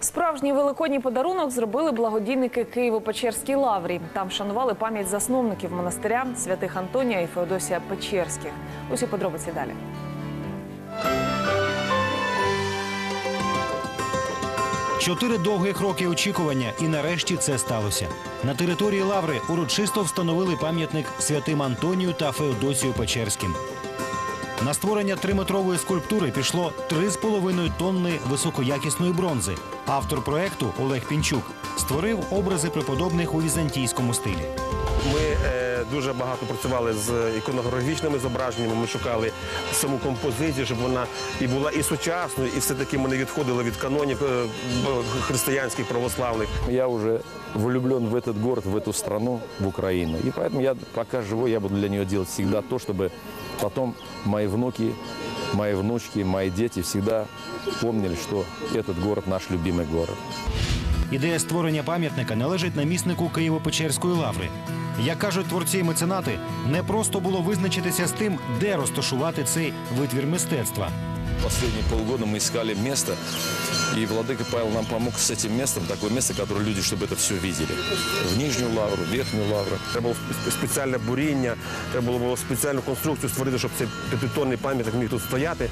Справжній великодній подарунок зробили благодійники Києво-Печерській лаврі. Там шанували пам'ять засновників монастиря святих Антонія і Феодосія Печерських. Усі подробиці далі. Чотири довгих роки очікування, і нарешті це сталося. На території Лаври урочисто встановили пам'ятник святим Антонію та Феодосію Печерським. На створення триметрової скульптури пішло 3,5 тонни високоякісної бронзи. Автор проекту Олег Пінчук створив образи преподобних у візантійському стилі. Ми дуже багато працювали з іконографічними зображеннями. Ми шукали саму композицію, щоб вона і була і сучасною, і все-таки ми не відходили від канонів е, б- християнських православних. Я уже влюблен в этот город, в эту страну, в Украину. И поэтому я пока живой, я буду для нее делать всегда то, чтобы потом мои внуки, мои внучки, мои дети всегда помнили, что этот город наш любимый город. Ідея створення пам'ятника належить наміснику Києво-Печерської лаври. Як кажуть творці і меценати, не просто було визначитися з тим, де розташувати цей витвір мистецтва. Последние полгода мы искали место, и Владыка Павел нам помог с этим местом, такое место, которое люди, чтобы это все видели. В Нижнюю Лавру, Верхнюю Лавру. Треба було спе- спеціальне буріння, треба було було спеціальну конструкцію створити, щоб цей п'ятитонний пам'ятник міг тут стояти.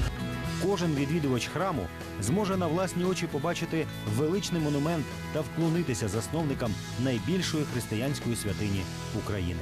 Кожен відвідувач храму зможе на власні очі побачити величний монумент та вклонитися засновникам найбільшої християнської святині України.